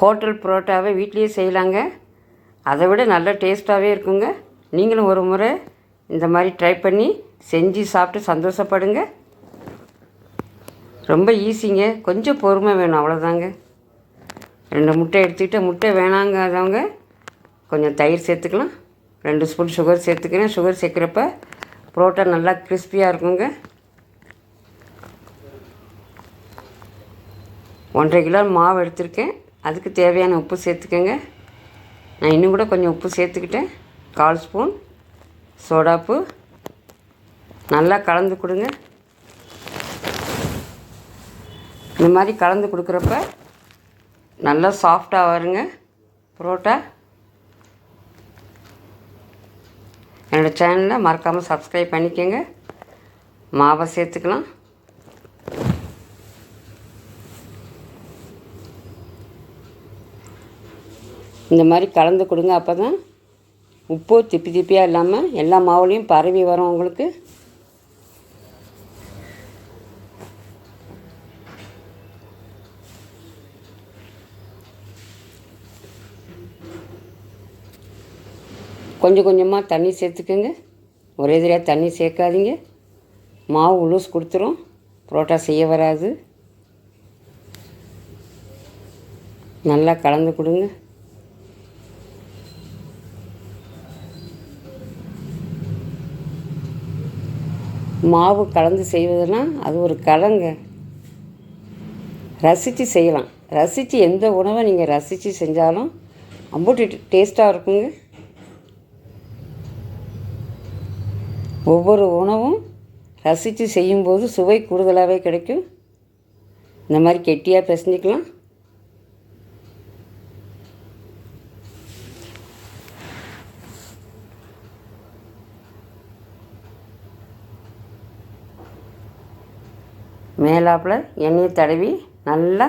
Hotel புரோட்டாவை வீட்லேயே செய்யலாங்க. அதை விட நல்ல டேஸ்ட்டாகவே இருக்குங்க. நீங்களும் ஒரு முறை இந்த மாதிரி ட்ரை பண்ணி செஞ்சு சாப்பிட்டு சந்தோஷப்படுங்க. ரொம்ப ஈஸிங்க கொஞ்சம் பொறுமை வேணும் அவ்வளோதாங்க ரெண்டு முட்டை எடுத்துக்கிட்டு முட்டை வேணாங்காதவங்க கொஞ்சம் தயிர் சேர்த்துக்கலாம். ரெண்டு ஸ்பூன் சுகர் சேர்த்துக்கிறேன். சுகர் சேர்க்குறப்ப புரோட்டா நல்லா கிறிஸ்பியாக இருக்குங்க. ஒன்றரை கிலோ மாவு எடுத்திருக்கேன். அதுக்கு தேவையான உப்பு சேர்த்துக்கோங்க. நான் இன்னும் கூட கொஞ்சம் உப்பு சேர்த்துக்கிட்டேன். கால் ஸ்பூன் சோடாப்பு நல்லா கலந்து கொடுங்க. இந்த மாதிரி கலந்து கொடுக்குறப்ப நல்லா சாஃப்டாக வருங்க. புரோட்டா. என்னோடய சேனலை மறக்காமல் சப்ஸ்கிரைப் பண்ணிக்கோங்க. மாவை சேர்த்துக்கலாம். இந்த மாதிரி கலந்து கொடுங்க. அப்போ தான் உப்பு திப்பி திப்பியாக இல்லாமல் எல்லா மாவுலேயும் பரவி வரும் உங்களுக்கு. கொஞ்சம் கொஞ்சமாக தண்ணி சேர்த்துக்கோங்க. ஒரே தடவையாக தண்ணி சேர்க்காதீங்க. மாவு உலூஸ் கொடுத்துரும். புரோட்டா செய்ய வராது. நல்லா கலந்து கொடுங்க. மாவு கலந்து செய்வதுனா அது ஒரு கலங்க. ரசித்து செய்யலாம். ரசித்து எந்த உணவை நீங்கள் ரசித்து செஞ்சாலும் அம்புட்டு டேஸ்ட்டாக இருக்குங்க. ஒவ்வொரு உணவும் ரசித்து செய்யும்போது சுவை கூடுதலாகவே கிடைக்கும். இந்த மாதிரி கெட்டியாக பிசைஞ்சிக்கலாம். மேலாப்பில் எண்ணெயை தடவி நல்லா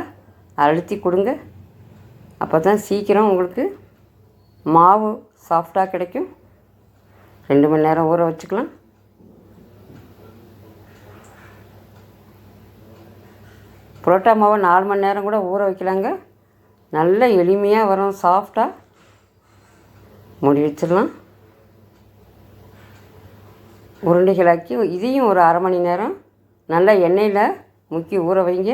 அழுத்தி கொடுங்க. அப்போ தான் சீக்கிரம் உங்களுக்கு மாவு சாஃப்டாக கிடைக்கும். ரெண்டு மணி நேரம் ஊற வச்சுக்கலாம். புரோட்டா மாவை நாலு மணி நேரம் கூட ஊற வைக்கலாங்க. நல்ல எளிமையாக வரும் சாஃப்டாக மூடி வச்சிடலாம். உருண்டைகளாக்கி இதையும் ஒரு அரை மணி நேரம் நல்லா எண்ணெயில் முக்கி ஊற வைங்க.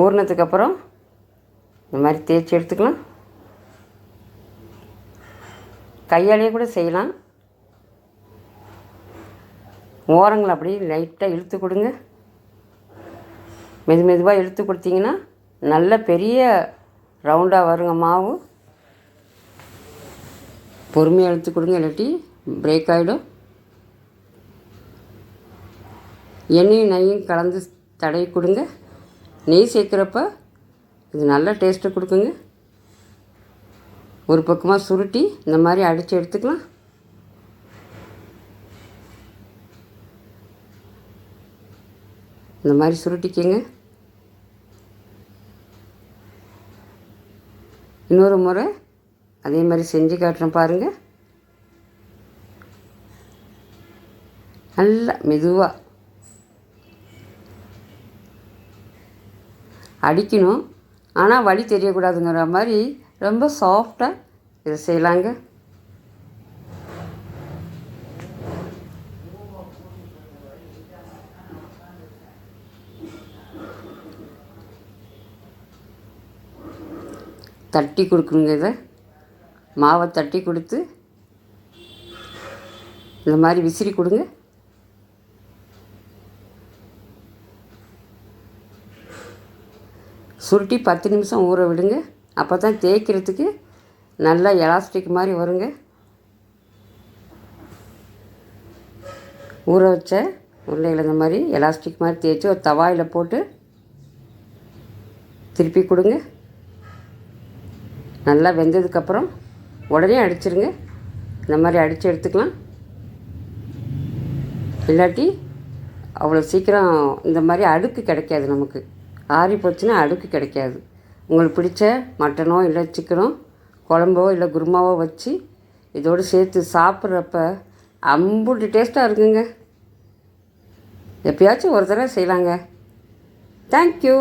ஊறினதுக்கப்புறம் இந்த மாதிரி தேய்ச்சி எடுத்துக்கலாம். கையாலேயே கூட செய்யலாம். ஓரங்களை அப்படியே லைட்டாக இழுத்து கொடுங்க. மெது மெதுவாக இழுத்து கொடுத்தீங்கன்னா நல்ல பெரிய ரவுண்டாக வருங்க மாவு. பொறுமையாக இழுத்து கொடுங்க இல்லாட்டி பிரேக் ஆகிடும் எண்ணெயும் நெய்யும் கலந்து தடவி கொடுங்க. நெய் சேர்க்குறப்ப இது நல்ல டேஸ்ட்டு கொடுக்குங்க. ஒரு பக்கமாக சுருட்டி இந்த மாதிரி அடித்து எடுத்துக்கலாம். இந்த மாதிரி சுருட்டிக்கங்க. இன்னொரு முறை அதே மாதிரி செஞ்சு காட்டுறேன் பாருங்கள் நல்லா மெதுவாக அடிக்கணும். ஆனால் வழி தெரியக்கூடாதுங்கிற மாதிரி ரொம்ப சாஃப்டாக இதை செய்யலாங்க. தட்டி கொடுக்குங்க இதை. மாவை தட்டி கொடுத்து இந்த மாதிரி விசிறி கொடுங்க. சுருட்டி பத்து நிமிஷம் ஊற விடுங்க. அப்போ தான் தேய்க்கிறதுக்கு நல்லா எலாஸ்டிக் மாதிரி வருங்க. ஊற வச்ச உருளைகளை இந்த மாதிரி எலாஸ்டிக் மாதிரி தேய்ச்சி ஒரு தவாயில் போட்டு திருப்பி கொடுங்க. நல்லா வெந்ததுக்கப்புறம் உடனே அடிச்சிருங்க. இந்த மாதிரி அடித்து எடுத்துக்கலாம். இல்லாட்டி அவ்வளோ சீக்கிரம் இந்த மாதிரி அடுக்கு கிடைக்காது நமக்கு. ஆறி போச்சுன்னா அடுக்கு கிடைக்காது. உங்களுக்கு பிடிச்ச மட்டனோ இல்லை சிக்கனோ குழம்போ இல்லை குருமாவோ வச்சு இதோடு சேர்த்து சாப்பிட்றப்ப அம்புட்டு டேஸ்ட்டாக இருக்குங்க. எப்பயாச்சும் ஒரு தடவை செய்யலாங்க. தேங்க்யூ